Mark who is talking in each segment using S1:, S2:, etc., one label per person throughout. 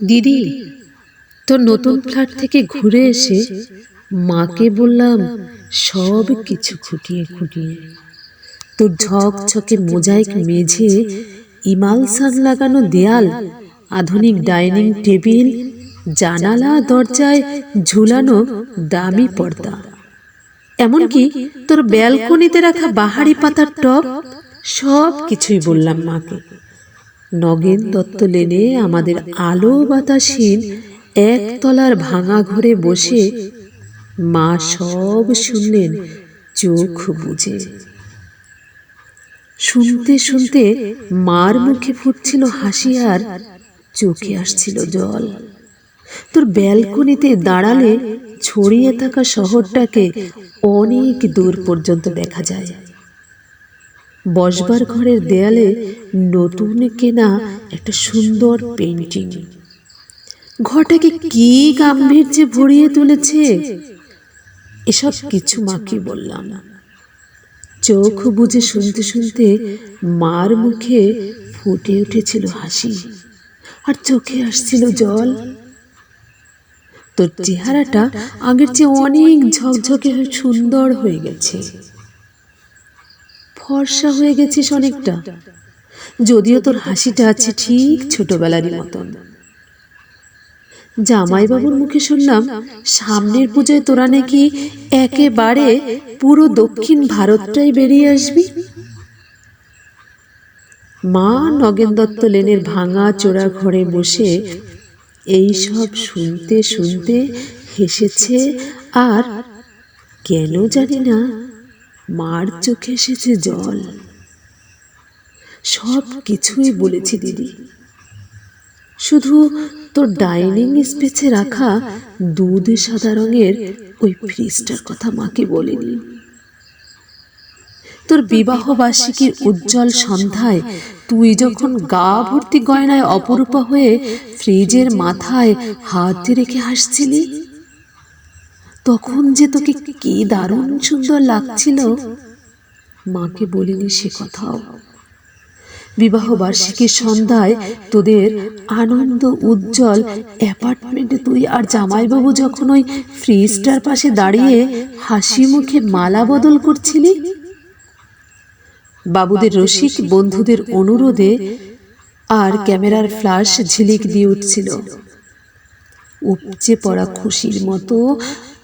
S1: দিদি তোর নতুন ফ্ল্যাট থেকে ঘুরে এসে মাকে বললাম, সব কিছু খুঁটিয়ে খুঁটিয়ে। তোর ঝকঝকে মোজাইক মেঝে ইমালসান লাগানো দেয়াল, আধুনিক ডাইনিং টেবিল, জানালা দরজায় ঝুলানো দামি পর্দা। এমনকি তোর ব্যালকনিতে রাখা বাহারি পাতার টব, সব কিছুই বললাম মাকে। নগেন দত্ত লেনে আমাদের আলো বাতাসীন একতলার ভাঙা ঘরে বসে মা সব শুনলেন চোখ বুঝে। শুনতে শুনতে মার মুখে ফুটছিল হাসি আর চোখে আসছিল জল। তোর ব্যালকনিতে দাঁড়ালে ছড়িয়ে থাকা শহরটাকে অনেক দূর পর্যন্ত দেখা যায়। বসবার ঘরের দেয়ালে নতুন কেনা একটা সুন্দর পেন্টিং ঘরটাকে কি গাম্ভীর্যে ভরিয়ে তুলেছে? এসব কিছু মাকে বললাম। চোখ বুঝে শুনতে শুনতে মার মুখে ফুটে উঠেছিল হাসি আর চোখে আসছিল জল। তোর চেহারাটা আগের চেয়ে অনেক ঝকঝকে সুন্দর হয়ে গেছে। ফর্সা হয়ে গেছিস অনেকটা। যদিও তোর হাসিটা আছে ঠিক ছোটবেলারই মতন। জামাইবাবুর মুখে শুনলাম, সামনের পুজোয় তোরা নাকি একেবারে পুরো দক্ষিণ ভারতটাই বেরিয়ে আসবি। মা নগেন দত্ত লেনের ভাঙা চোরা ঘরে বসে এই সব শুনতে শুনতে হেসেছে, আর কেন জানি না মার চোখে এসেছে জল। সব কিছুই বলেছি দিদি। শুধু তোর ডাইনিং স্পেসে রাখা দুধ সাদা রঙের ওই ফ্রিজটার কথা মাকে বলিনি। তোর বিবাহ বার্ষিকীর উজ্জ্বল সন্ধ্যায় তুই যখন গা ভর্তি গয়নায় অপরূপা হয়ে ফ্রিজের মাথায় হাত রেখে হাসছিলি? তখন যে তোকে কি দারুণ সুন্দর লাগছিল? মাকে বলিনি সে কথাও। বিবাহ বার্ষিকীর সন্ধ্যায় তোদের আনন্দ উজ্জ্বল অ্যাপার্টমেন্টে তুই আর জামাইবাবু যখন ওই ফ্রিজটার পাশে দাঁড়িয়ে হাসি মুখে মালা বদল করছিলি? বাবুদের রসিক বন্ধুদের অনুরোধে আর ক্যামেরার ফ্ল্যাশ ঝিলিক দিয়ে উঠছিল। উপচে পড়া খুশির মতো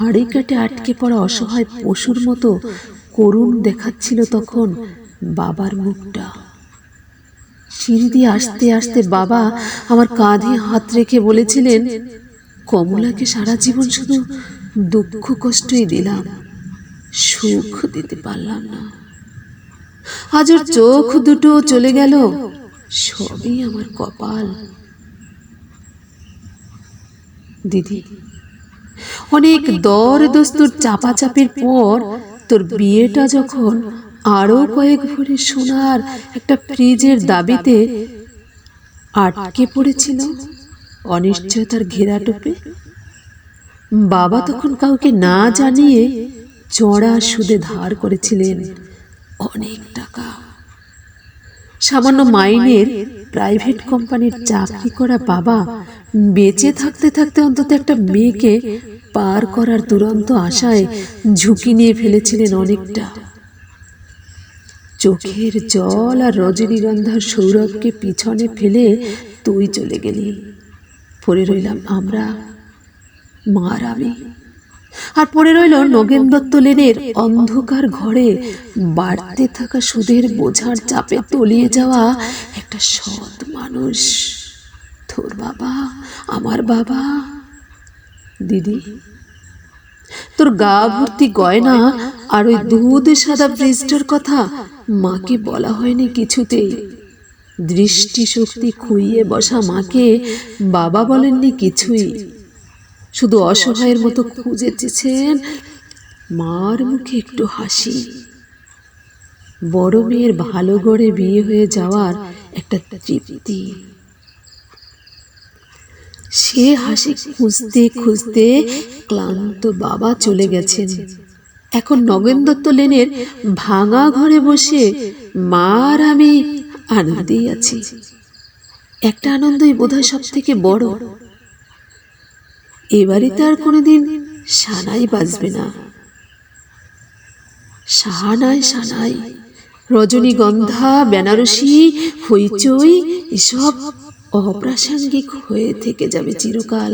S1: হাড়ি কাটে আটকে পড়া অসহায় পশুর মতো করুণ দেখাচ্ছিল তখন বাবার মুখটা। সিঁড়ি দিয়ে আসতে আসতে বাবা আমার কাঁধে হাত রেখে বলেছিলেন, কমলাকে সারা জীবন শুধু দুঃখ কষ্টই দিলাম, সুখ দিতে পারলাম না। আজ ওর চোখ দুটো চলে গেল, সবই আমার কপাল। দিদি অনেক দর দস্তুর চাপাচাপির পর তোর বিয়েটা যখন আরও কয়েক ভরি সোনার একটা ফ্রিজের দাবিতে আটকে পড়েছিল, অনিশ্চয়তার ঘেরা টোপে বাবা তখন কাউকে না জানিয়ে চড়া সুদে ধার করেছিলেন অনেক টাকা। সামান্য মাইনের প্রাইভেট কোম্পানির চাকরি করা বাবা বেঁচে থাকতে থাকতে অন্তত একটা মেয়েকে পার করার দুরন্ত আশায় ঝুঁকি নিয়ে ফেলেছিলেন অনেকটা। চোখের জল আর রজনীগন্ধার সৌরভকে পিছনে ফেলে তুই চলে গেলি। পড়ে রইলাম আমরা। মার আমি। আর পড়ে রইল নগেন দত্ত লেনের অন্ধকার ঘরে বাড়তে থাকা সুদের বোঝার চাপে তলিয়ে যাওয়া একটা সৎ মানুষ। তোর বাবা, আমার বাবা। দিদি। তোর গা ভর্তি গয়না আর ওই দুধ সাদা ব্রিজটার কথা মাকে বলা হয়নি কিছুতেই। দৃষ্টিশক্তি খুইয়ে বসা মাকে বাবা বলেননি কিছুই। শুধু অসহায়ের মতো খুঁজে চেয়েছেন মার মুখে একটু হাসি। বড় মেয়ের ভালো গড়ে বিয়ে হয়ে যাওয়ার একটা তৃপ্তি। সে হাসি খুঁজতে খুঁজতে ক্লান্ত বাবা চলে গেছেন। এখন নগেন দত্ত লেনের ভাঙা ঘরে বসে মার আমি আনন্দেই আছি। একটা আনন্দই বোধহয় সব থেকে বড় এবারে তার কোনোদিন সানাই বাজবে না। সাহানাই সানাই, রজনীগন্ধা, বেনারসি, হইচই, এসব অপ্রাসঙ্গিক হয়ে থেকে যাবে চিরকাল।